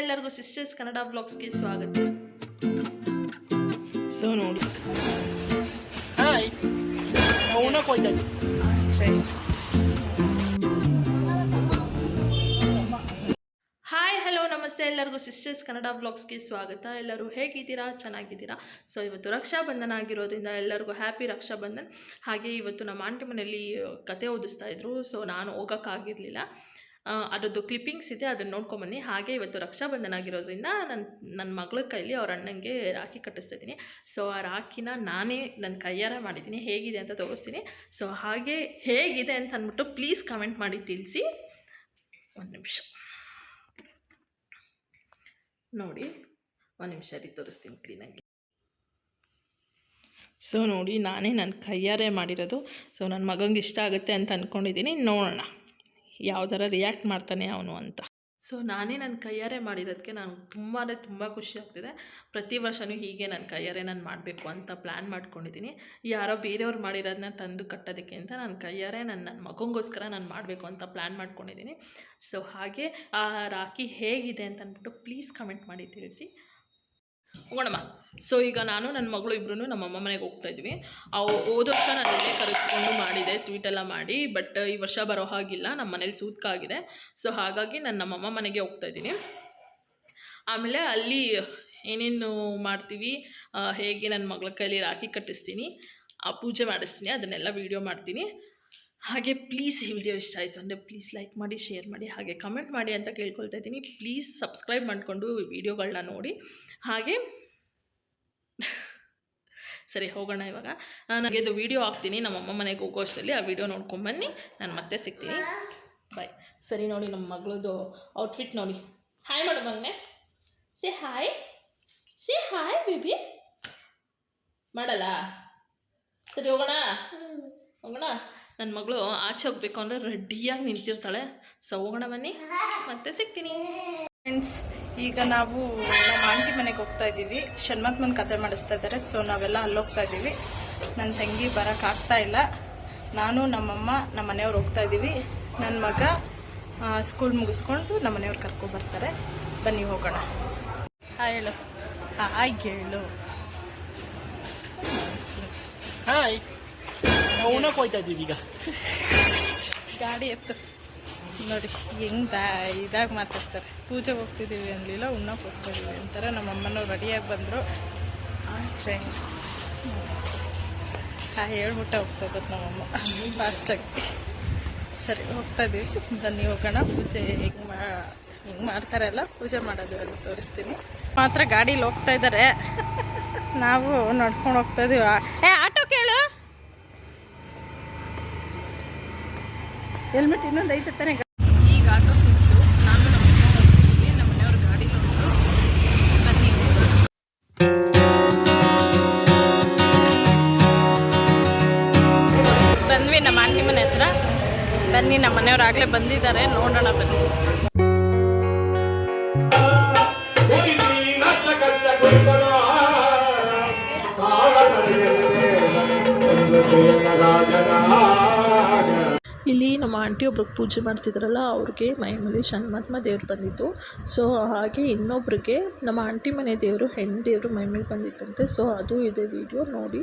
ಎಲ್ಲರಿಗೂ ಸಿಸ್ಟರ್ಸ್ ಕನ್ನಡ ಬ್ಲಾಗ್ಸ್ಗೆ ಸ್ವಾಗತ. ಸೊ ನೋಡಿ. ಹಾಯ್ ಹಲೋ ನಮಸ್ತೆ ಎಲ್ಲರಿಗೂ ಸಿಸ್ಟರ್ಸ್ ಕನ್ನಡ ಬ್ಲಾಗ್ಸ್ಗೆ ಸ್ವಾಗತ. ಎಲ್ಲರೂ ಹೇಗಿದ್ದೀರಾ? ಚೆನ್ನಾಗಿದ್ದೀರಾ? ಸೊ ಇವತ್ತು ರಕ್ಷಾ ಬಂಧನ ಆಗಿರೋದ್ರಿಂದ ಎಲ್ಲರಿಗೂ ಹ್ಯಾಪಿ ರಕ್ಷಾಬಂಧನ್. ಹಾಗೆ ಇವತ್ತು ನಮ್ಮ ಆಂಟಿ ಮನೆಯಲ್ಲಿ ಕತೆ ಓದಿಸ್ತಾ ಇದ್ರು. ಸೊ ನಾನು ಹೋಗೋಕ್ಕಾಗಿರಲಿಲ್ಲ. ಅದರದ್ದು ಕ್ಲಿಪ್ಪಿಂಗ್ಸ್ ಇದೆ, ಅದನ್ನು ನೋಡ್ಕೊಂಬನ್ನಿ ಹಾಗೆ ಇವತ್ತು ರಕ್ಷಾಬಂಧನ ಆಗಿರೋದ್ರಿಂದ ನನ್ನ ನನ್ನ ಮಗಳ ಕೈಲಿ ಅವ್ರ ಅಣ್ಣಂಗೆ ರಾಖಿ ಕಟ್ಟಿಸ್ತಾ ಇದ್ದೀನಿ ಸೊ ಆ ರಾಖಿನ ನಾನೇ ನನ್ನ ಕೈಯಾರೆ ಮಾಡಿದ್ದೀನಿ. ಹೇಗಿದೆ ಅಂತ ತೋರಿಸ್ತೀನಿ. ಸೊ ಹಾಗೆ ಹೇಗಿದೆ ಅಂತ ಅಂದ್ಬಿಟ್ಟು ಪ್ಲೀಸ್ ಕಮೆಂಟ್ ಮಾಡಿ ತಿಳಿಸಿ. ಒಂದು ನಿಮಿಷ. ನೋಡಿ, ಒಂದು ನಿಮಿಷ ಅಲ್ಲಿ ತೋರಿಸ್ತೀನಿ ಕ್ಲೀನಾಗಿ ಸೊ ನೋಡಿ, ನಾನೇ ನನ್ನ ಕೈಯಾರೆ ಮಾಡಿರೋದು. ಸೊ ನನ್ನ ಮಗಂಗೆ ಇಷ್ಟ ಆಗುತ್ತೆ ಅಂತ ಅಂದ್ಕೊಂಡಿದ್ದೀನಿ ನೋಡೋಣ. ಯಾವ ಥರ ರಿಯಾಕ್ಟ್ ಮಾಡ್ತಾನೆ ಅವನು ಅಂತ. ಸೊ ನಾನೇ ನನ್ನ ಕೈಯಾರೆ ಮಾಡಿರೋದಕ್ಕೆ ನಾನು ತುಂಬಾ ತುಂಬ ಖುಷಿ ಆಗ್ತಿದೆ. ಪ್ರತಿ ವರ್ಷವೂ ಹೀಗೆ ನನ್ನ ಕೈಯಾರೆ ನಾನು ಮಾಡಬೇಕು ಅಂತ ಪ್ಲ್ಯಾನ್ ಮಾಡ್ಕೊಂಡಿದ್ದೀನಿ. ಯಾರೋ ಬೇರೆಯವ್ರು ಮಾಡಿರೋದನ್ನ ತಂದು ಕಟ್ಟೋದಕ್ಕೆ ಅಂತ ನನ್ನ ಕೈಯಾರೆ ನನ್ನ ನನ್ನ ಮಗಂಗೋಸ್ಕರ ನಾನು ಮಾಡಬೇಕು ಅಂತ ಪ್ಲ್ಯಾನ್ ಮಾಡ್ಕೊಂಡಿದ್ದೀನಿ. ಸೊ ಹಾಗೆ ಆ ರಾಖಿ ಹೇಗಿದೆ ಅಂತ ಅಂದ್ಬಿಟ್ಟು ಪ್ಲೀಸ್ ಕಮೆಂಟ್ ಮಾಡಿ ತಿಳಿಸಿ. ಹೋಗೋಣಮ್ಮ. ಸೊ ಈಗ ನಾನು ನನ್ನ ಮಗಳು ಇಬ್ಬರೂ ನಮ್ಮ ಅಮ್ಮ ಮನೆಗೆ ಹೋಗ್ತಾ ಇದ್ವಿ. ಅವು ಹೋದ ವರ್ಷ ನಾನು ಇಲ್ಲೇ ಕರೆಸ್ಕೊಂಡು ಮಾಡಿದೆ ಸ್ವೀಟೆಲ್ಲ ಮಾಡಿ ಬಟ್ ಈ ವರ್ಷ ಬರೋ ಹಾಗಿಲ್ಲ. ನಮ್ಮ ಮನೇಲಿ ಸೂತ್ಕಾಗಿದೆ ಸೊ ಹಾಗಾಗಿ ನಾನು ನಮ್ಮಮ್ಮ ಮನೆಗೆ ಹೋಗ್ತಾ ಇದ್ದೀನಿ. ಆಮೇಲೆ ಅಲ್ಲಿ ಏನೇನು ಮಾಡ್ತೀವಿ ಹೇಗೆ ನನ್ನ ಮಗಳ ಕೈಲಿ ರಾಖಿ ಕಟ್ಟಿಸ್ತೀನಿ, ಆ, ಪೂಜೆ ಮಾಡಿಸ್ತೀನಿ, ಅದನ್ನೆಲ್ಲ ವೀಡಿಯೋ ಮಾಡ್ತೀನಿ. ಹಾಗೆ ಪ್ಲೀಸ್ ಈ ವಿಡಿಯೋ ಇಷ್ಟ ಆಯಿತು ಅಂದರೆ ಪ್ಲೀಸ್ ಲೈಕ್ ಮಾಡಿ ಶೇರ್ ಮಾಡಿ, ಹಾಗೆ ಕಮೆಂಟ್ ಮಾಡಿ ಅಂತ ಕೇಳ್ಕೊಳ್ತಾ ಇದ್ದೀನಿ. ಪ್ಲೀಸ್ ಸಬ್ಸ್ಕ್ರೈಬ್ ಮಾಡಿಕೊಂಡು ವಿಡಿಯೋಗಳನ್ನ ನೋಡಿ. ಹಾಗೆ. ಸರಿ ಹೋಗೋಣ ಇವಾಗ. ನನಗೆ ಇದು ವೀಡಿಯೋ ಹಾಕ್ತೀನಿ. ನಮ್ಮ ಅಮ್ಮ ಮನೆಗೆ ಹೋಗೋ ಅಷ್ಟರಲ್ಲಿ ಆ ವಿಡಿಯೋ ನೋಡ್ಕೊಂಬನ್ನಿ ನಾನು ಮತ್ತೆ ಸಿಗ್ತೀನಿ. ಬಾಯ್ ಸರಿ ನೋಡಿ ನಮ್ಮ ಮಗಳದು ಔಟ್ಫಿಟ್ ನೋಡಿ. ಹಾಯ್ ಮಾಡು ಮಗನೆ. Say hi say hi baby ಮಾಡಲ್ಲ? ಸರಿ ಹೋಗೋಣ? ಹೋಗೋಣ? ನನ್ನ ಮಗಳು ಆಚೆ ಹೋಗ್ಬೇಕು ಅಂದರೆ ರೆಡಿಯಾಗಿ ನಿಂತಿರ್ತಾಳೆ. ಸೊ ಹೋಗೋಣ ಬನ್ನಿ. ಮತ್ತೆ ಸಿಗ್ತೀನಿ. ಫ್ರೆಂಡ್ಸ್ ಈಗ ನಾವು ನಮ್ಮ ಆಂಟಿ ಮನೆಗೆ ಹೋಗ್ತಾ ಇದ್ದೀವಿ. ಷಣ್ಮತ್ಮನ್ ಕತೆ ಮಾಡಿಸ್ತಾ ಇದ್ದಾರೆ. ಸೊ ನಾವೆಲ್ಲ ಅಲ್ಲಿ ಹೋಗ್ತಾ ಇದ್ದೀವಿ. ನನ್ನ ತಂಗಿ ಬರಕ್ಕೆ ಆಗ್ತಾ ಇಲ್ಲ. ನಾನು ನಮ್ಮಮ್ಮ ನಮ್ಮ ಮನೆಯವ್ರು ಹೋಗ್ತಾ ಇದ್ದೀವಿ. ನನ್ನ ಮಗ ಸ್ಕೂಲ್ ಮುಗಿಸ್ಕೊಂಡು ನಮ್ಮ ಮನೆಯವ್ರು ಕರ್ಕೊಂಡು ಬರ್ತಾರೆ. ಬನ್ನಿ ಹೋಗೋಣ. ಹಾಯ್ ಹೇಳು ಹಾಯ್ ಹೇಳು ಹಾಯ್ ಹೋಗ್ತಾ ಇದ್ದೀವಿ ಈಗ. ಗಾಡಿ ಎತ್ತು. ನೋಡಿ, ಹೆಂಗ್ ದಾ, ಇದಾಗಿ ಮಾತಾಡ್ತಾರೆ. ಪೂಜೆ ಹೋಗ್ತಿದ್ದೀವಿ ಅನ್ಲಿಲ್ಲ ಉಣ್ಣಕ್ ಹೋಗ್ತಿದೀವಿ ಅಂತಾರ. ನಮ್ಮ ಅಮ್ಮನವ್ರು ರೆಡಿಯಾಗಿ ಬಂದರು. ಫ್ರೆಂಡ್ ಹಾಂ ಹೇಳ್ಬಿಟ್ಟ ಹೋಗ್ತಾ ನಮ್ಮಮ್ಮ. ಫಾಸ್ಟಾಗಿ ಸರಿ, ಹೋಗ್ತಾ ಇದೀವಿ. ಬನ್ನಿ, ಹೋಗೋಣ. ಪೂಜೆ ಹೆಂಗ್ ಮಾ, ಹಿಂಗೆ ಮಾಡ್ತಾರಲ್ಲ ಪೂಜೆ ಮಾಡೋದು ಅದು ತೋರಿಸ್ತೀನಿ ಮಾತ್ರ ಗಾಡೀಲಿ ಹೋಗ್ತಾ ಇದ್ದಾರೆ. ನಾವು ನಡ್ಕೊಂಡು ಹೋಗ್ತಾ ಇದೀವಿ. ಏ, ಆಟೋ ಕೇಳು. ಹೆಲ್ಮೆಟ್ ಇನ್ನೊಂದು ಐತೆ ತಾನೇ. ನಮ್ಮ ಮನೆ ಹತ್ರ. ಬನ್ನಿ, ನಮ್ಮ ಮನೆಯವ್ರು ಆಗಲೇ ಬಂದಿದ್ದಾರೆ. ನೋಡೋಣ ಬನ್ನಿ. ಇಲ್ಲಿ ನಮ್ಮ ಆಂಟಿ ಒಬ್ರಿಗೆ ಪೂಜೆ ಮಾಡ್ತಿದ್ರಲ್ಲ, ಅವ್ರಿಗೆ ಮೈ ಮೇಲೆ ಶನ್ಮಾತ್ಮ ದೇವ್ರು ಬಂದಿತ್ತು. ಸೊ ಹಾಗೆ ಇನ್ನೊಬ್ರಿಗೆ ನಮ್ಮ ಆಂಟಿ ಮನೆ ದೇವರು, ಹೆಣ್ಣು ದೇವರು ಮೈ ಮೇಲೆ ಬಂದಿತ್ತಂತೆ. ಸೊ ಅದು ಇದೆ ವಿಡಿಯೋ ನೋಡಿ.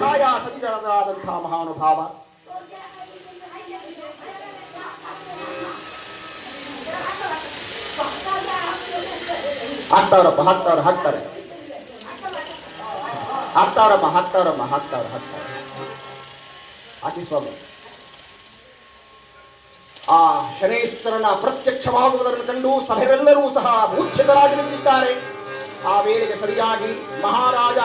ಸೂರ್ಯ ಛಾಯಾ ಸಂಜಾದಂತಹ ಮಹಾನುಭಾವ ಹಾಕ್ತಾವ್ರಪ್ಪ ಹಾಕ್ತಾವ್ರ ಹಾಕ್ತಾರೆ ಹಾಕ್ತಾವ್ರಮ್ಮ ಹಾಕ್ತಾವ್ರಮ್ಮ ಹಾಕ್ತಾವ್ರ ಹಾಕ್ತಾವ್ರ ಹಾಕಿ ಸ್ವಾಮಿ ಆ ಶನೇಶ್ವರನ ಪ್ರತ್ಯಕ್ಷವಾಗುವುದನ್ನು ಕಂಡು ಸಭೆವೆಲ್ಲರೂ ಸಹ ಮೂರ್ಛಿತರಾಗಿ ನಿಂತಿದ್ದಾರೆ ಆ ವೇಳೆಗೆ ಸರಿಯಾಗಿ ಮಹಾರಾಜ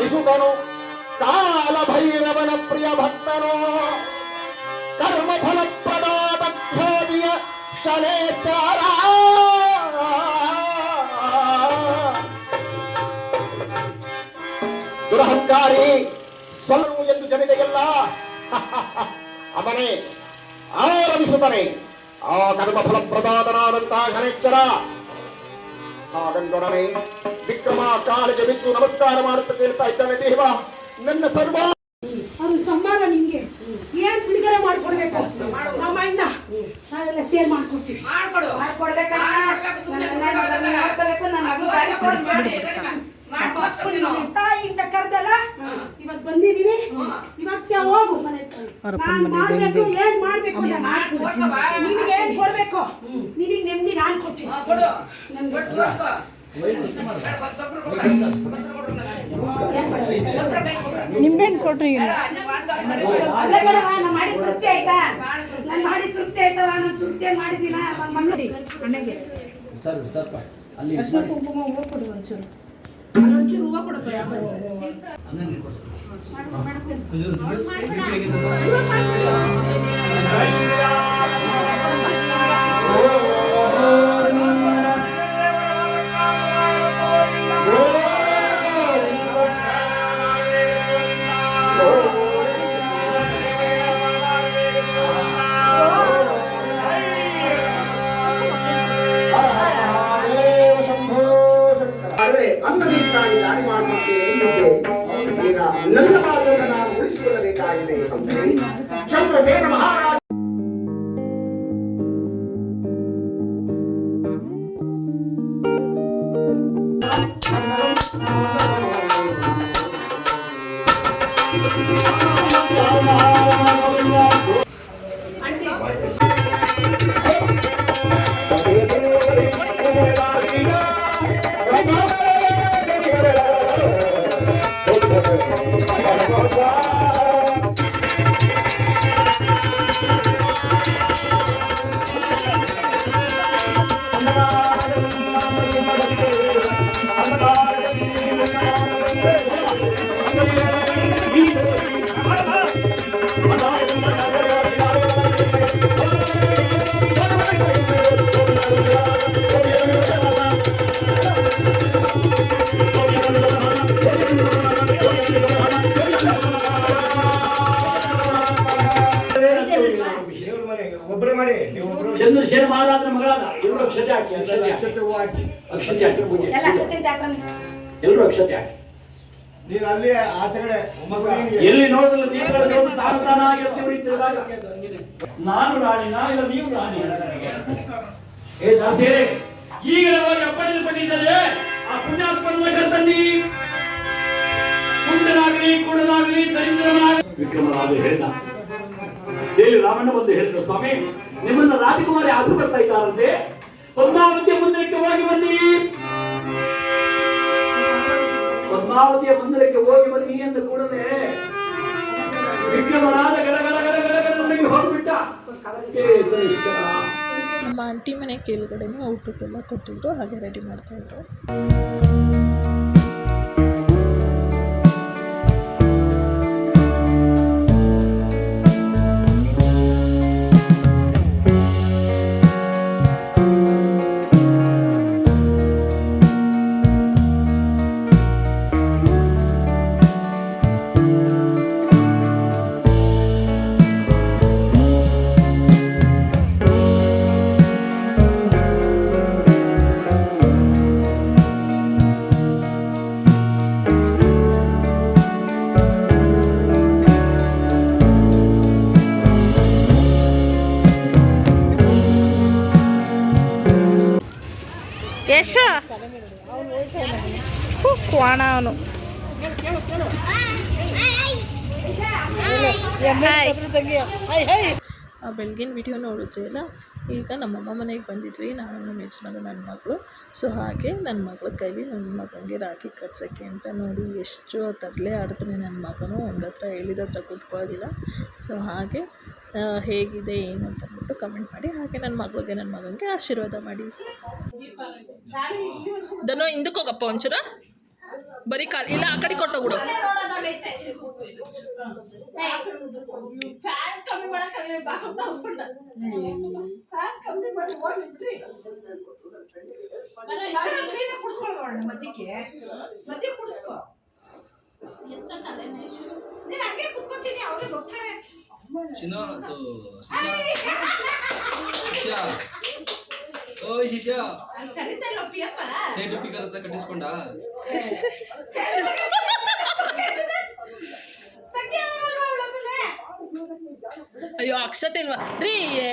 ಹಿರಿಯವನೆಂಬ ಜರಿದವನೆನ ರಮಿಸುತ್ತನು ಕಾಲ ಭೈರವನ ಪ್ರಿಯ ಭಕ್ತನು ಕರ್ಮ ಫಲ ಪ್ರದಾದ ಖ್ಯಾತಿಯ ಶನೇಚಾರ ದುರಹಂಕಾರಿ ಸ್ವಲ್ಪನು ಎಂದು ಜನತೆಗೆಲ್ಲ ಅವನೇ ಆರಂಭಿಸುತ್ತಾನೆ ಆ ಕರ್ಮ ಫಲ ಪ್ರದಾತನಾದಂತಹ ಶನೇಶ್ವರ ಹಾಗಂದೊಡನೆ ವಿಕ್ರಮ ಕಾಲಿಗೆ ಬಿದ್ದು ನಮಸ್ಕಾರ ಮಾಡುತ್ತಾ ಕೇಳ್ತಾ ಇದ್ದಾನೆ ದೇವ. ನನ್ನ ಸರ್ವ ಅವ್ರ ಸಮ್ಮಾನ ನಿಮ್ಗೆ ಏನ್ ಬಿಡುಗಡೆ ಮಾಡ್ಕೊಡ್ಬೇಕು? ನಮ್ಮ ಅಣ್ಣ. ನಾವೆಲ್ಲ ಸೇರ್ ಮಾಡ್ಕೊಡ್ತೀವಿ. ತಾಯಿಯಿಂದ ಕರ್ದಲ್ಲ? ಇವತ್ತು ಬಂದಿದೀನಿ. ಇವತ್ತೇ ಹೋಗು. ನಾನು ಮಾಡ್ಬೇಕು ಏನ್ ಮಾಡ್ಬೇಕು ನಿನಗೆ ಏನು ಕೊಡ್ಬೇಕು? ನಿನಗ್ ನೆಮ್ಮದಿ ನಾನು ಕೊಡ್ತೀನಿ. ನಿಂಬೆಹಣ್ಣು ಕೊಡ್ರಿ ನಾನ್ ಮಾಡಿದ್ ತೃಪ್ತಿ ಆಯ್ತಾ? ನಾನು ಮಾಡಿ ತೃಪ್ತಿ ಆಯ್ತವ ನಾನು ತೃಪ್ತಿ ಮಾಡಿದ್ದೀನ? ಮಣ್ಣು ಅಣ್ಣಗೆ. ಸರ್ ಸ್ವಲ್ಪ ಕುಂಕುಮ ಹೂವು ಕೊಡು ಒಂಚೂರು. അഞ്ച് രൂപ കൊടുക്കണം അങ്ങനെ Allah ಚಂದ್ರಶೇಖರ ಮಹಾರಾಜನ ಮಗಳಾದ. ಎಲ್ಲರೂ ಅಕ್ಷತೆ ಹಾಕಿ ಅಕ್ಷತೆ ಹಾಕಿ. ಅಕ್ಷತೆ ಹಾಕಿ. ಪೂಜೆ. ಎಲ್ಲ ಅಕ್ಷತೆ ಜಾಕ್ರಮ್ ಎಲ್ಲರೂ ಅಕ್ಷತೆ ಹಾಕಿ. ನೀನು ಅಲ್ಲಿ ಆಚೆಗಡೆ ಎಲ್ಲಿ ನೋಡಿದ್ರೆ ದೀಪಗಳ ದೇವರು ತಾನು ತಾನಾಗಿ ನಾನು ರಾಣಿನ ಇಲ್ಲ ನೀವು ರಾಣಿ ಏ ದಾಸಿಯರೇ ಈಗ ನಮಗೆ ಅಪ್ಪಳಿಸಲ್ಪಟ್ಟಿದ್ದಾರೆ ಆ ಪುಣ್ಯಾತ್ಮನ ಕರ್ತಲ್ಲಿ ಕುಂಡನಾಗಲಿ ಕುಡನಾಗಲಿ ದರಿದ್ರನಾಗಲಿ. ವಿಕ್ರಮನಾಗಲಿ ಹೇಳಿದ ದೇವಿ ರಾಮಣ್ಣ ಬಂದು ಹೇಳಿದ ಸ್ವಾಮಿ, ನಿಮ್ಮನ್ನ ರಾಜಕುಮಾರಿ ಆಸೆ ಬರ್ತಾ ಇದ್ದಾರಂತೆ. ಪದ್ಮಾವತಿಯ ಮಂದಿರಕ್ಕೆ ಹೋಗಿ ಬನ್ನಿ. ಪದ್ಮಾವತಿಯ ಮಂದಿರಕ್ಕೆ ಹೋಗಿ ಬನ್ನಿ ಅಂತ ಕೂಡಲೇ ವಿಕ್ರಮನಾದ ಗಡಗಡ ಗಡಗಡ ಹೋಗ್ಬಿಟ್ಟ. ನಮ್ಮ ಆಂಟಿ ಮನೆ ಕೇಳುಗಡೆನೂ ಊಟಕ್ಕೆಲ್ಲ ಕೊಟ್ಟಿದ್ರು, ಹಾಗೆ ರೆಡಿ ಮಾಡ್ತಾಯಿದ್ರು ಯಶ? ಕ್ವಾಣ ಅವನು. ಆ ಬೆಳಗಿನ ವಿಡಿಯೋ ನೋಡಿದ್ರಿ ಅಲ್ಲ, ಈಗ ನಮ್ಮಮ್ಮ ಮನೆಗೆ ಬಂದಿದ್ವಿ ನಾನು ನಮ್ಮ ಯಜಮಾನ ನನ್ನ ಮಗಳು. ಸೊ ಹಾಗೆ ನನ್ನ ಮಗಳ ಕೈಲಿ ನನ್ನ ಮಗನಿಗೆ ರಾಖಿ ಕಟ್ಸೋಕ್ಕೆ ಅಂತ ನೋಡಿ ಎಷ್ಟು ತರಲೆ ಆಡ್ತಾನೆ ನನ್ನ ಮಗನು ಒಂದು ಹತ್ರ ಹೇಳಿದ ಹತ್ರ ಕೂತ್ಕೊಳ್ಳೋದಿಲ್ಲ. ಸೊ ಹಾಗೆ ಹೇಗಿದೆ, ಏನು ಅಂತ ಅಂದ್ಬಿಟ್ಟು ಕಮೆಂಟ್ ಮಾಡಿ, ಹಾಗೆ ನನ್ನ ಮಗಳಿಗೆ, ನನ್ನ ಮಗನಿಗೆ ಆಶೀರ್ವಾದ ಮಾಡಿ. ದನೋ ಹಿಂದಕ್ಕೆ ಹೋಗಪ್ಪ ಒಂಚೂರು. ಬರೀ ಕಾಲ್ ಇಲ್ಲ ಆ ಕಡೆ ಕೊಟ್ಟೋಗ್ಬಿಡು ಚಿನ್ನ. ಇಲ್ಲ ಪಿಯಪ್ಪ ಸೇಟು ಪಿಕರ್ ಅಂತ ಕಟ್ಟಿಸ್ಕೊಂಡ? ಅಯ್ಯೋ ಅಕ್ಷತೆ ಇಲ್ವಾ? ರೀ ಏ,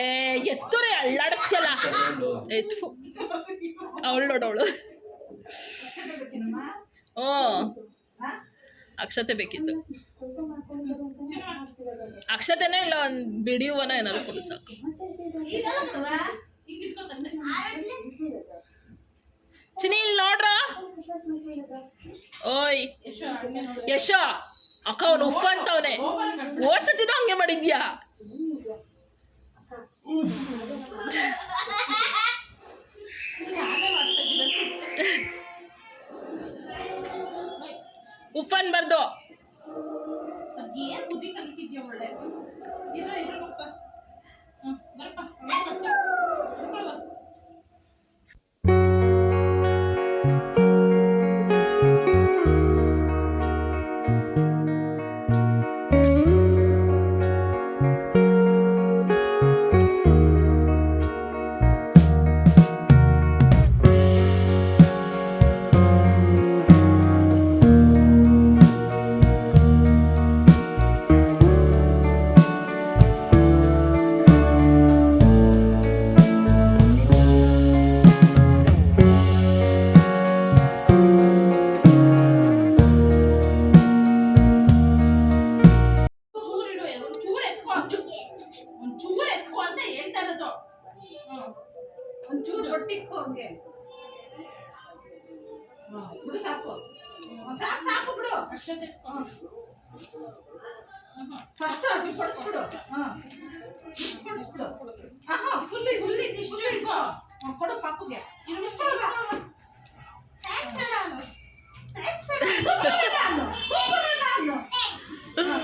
ಎತ್ತು ರೀ ಅಳ್ಳಾಡಿಸ್ತಿಯಲ್ಲ. ಸೌಂಡು ಎತ್ತು ಅವಳು ನೋಡವಳು ಓ. ಅಕ್ಷತೆ ಬೇಕಿತ್ತು. ಅಕ್ಷತೆನೇ ಇಲ್ಲ ಒಂದು ಬಿಡಿಯುವನ ಹೂವನ ಏನಾದ್ರು ಕೊಡು ಸಾಕು. ಚಿನಿ ಇಲ್ಲಿ ನೋಡ್ರ? ಓಯ್, ಯಶೋ ಅಕ್ಕ ಅವನು ಉಫ್ ಅಂತವನೆ. ಓಸತಿನೂ ಹಂಗೆ ಮಾಡಿದ್ಯಾ? ಉಫ್ ಅನ್ಬಾರ್ದು. ಒಳ್ಳೆ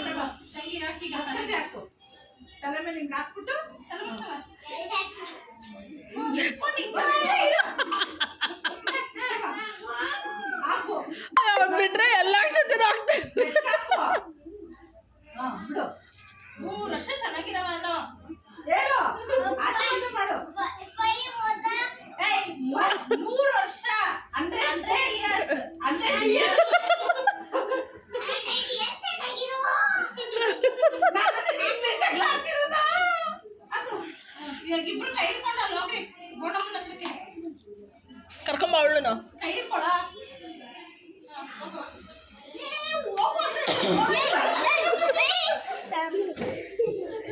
ತಗೋ. ತಂಗಿ ಹಾಕಿ ಈಗ ಅಕ್ಷತೆ ಹಾಕು ತಲೆ ಮೇಲೆ ಹಿಂಗೆ ಹಾಕ್ಬಿಟ್ಟು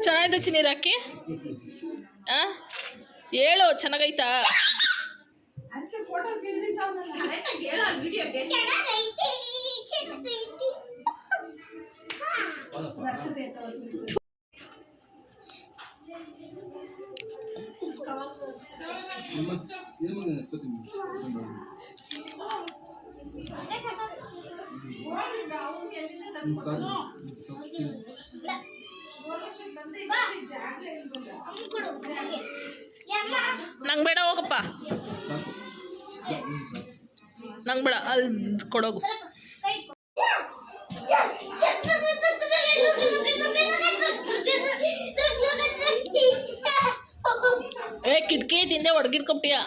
ಚೆನ್ನಾಗಿದೆ ಚಿನಿ ರಾಕಿ? ಆ? ಹೇಳು ಚೆನ್ನಾಗೈತಾ? ಅದಕ್ಕೆ ನಂಗೆ ಬೇಡ ಹೋಗಪ್ಪ ನಂಗೆ ಬೇಡ ಅಲ್ಲಿ ಕೊಡೋಗು ಏ ಕಿಟಕಿ ತಿಂದೆ ಹೊಡ್ಗಿಡ್ಕೊಬಿಟ್ಟಿಯ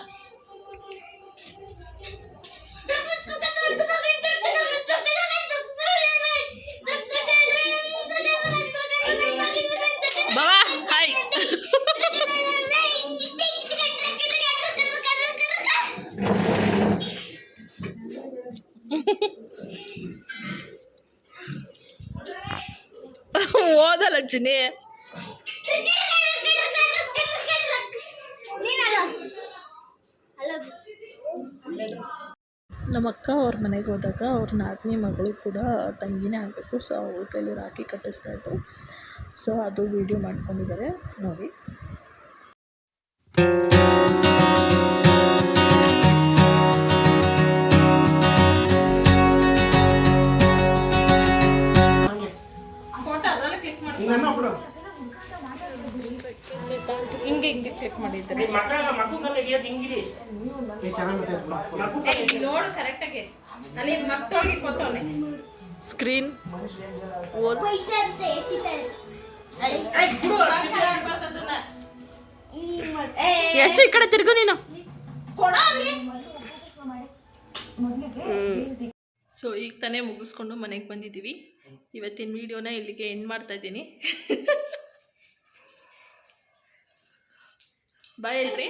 ಚಿನಿ ನಮ್ಮ ಅಕ್ಕ ಅವ್ರ ಮನೆಗೆ ಹೋದಾಗ ಅವ್ರ ನಾದಿನಿ ಮಗಳು ಕೂಡ ತಂಗಿನೇ ಆಗಬೇಕು. ಸೊ ಅವ್ರ ಕೈಲಿ ರಾಖಿ ಕಟ್ಟಿಸ್ತಾ ಇದ್ರು. ಸೊ ಅದು ವಿಡಿಯೋ ಮಾಡ್ಕೊಂಡಿದ್ದಾರೆ. ನೋಡಿ. ನೋಡು ಕರೆಕ್ಟಾಗಿ ಅಲ್ಲಿ ಮತ್ತೊಳಗೆ ಕೂತವನೆ. ಸ್ಕ್ರೀನ್ ಎಷ್ಟು ಯಶ್ ಈ ಕಡೆ ತಿರ್ಗು ನೀನು. ಸೊ ಈಗ ತಾನೇ ಮುಗಿಸ್ಕೊಂಡು ಮನೆಗೆ ಬಂದಿದ್ದೀವಿ. ಇವತ್ತಿನ ವಿಡಿಯೋನ ಇಲ್ಲಿಗೆ ಎಂಡ್ ಮಾಡ್ತಾ ಇದ್ದೀನಿ. ಬಾಯ್ ಅಲ್ರಿ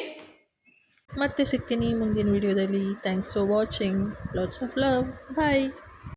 ಮತ್ತೆ ಸಿಗ್ತೀನಿ ಮುಂದಿನ ವಿಡಿಯೋದಲ್ಲಿ. Thanks for watching lots of love bye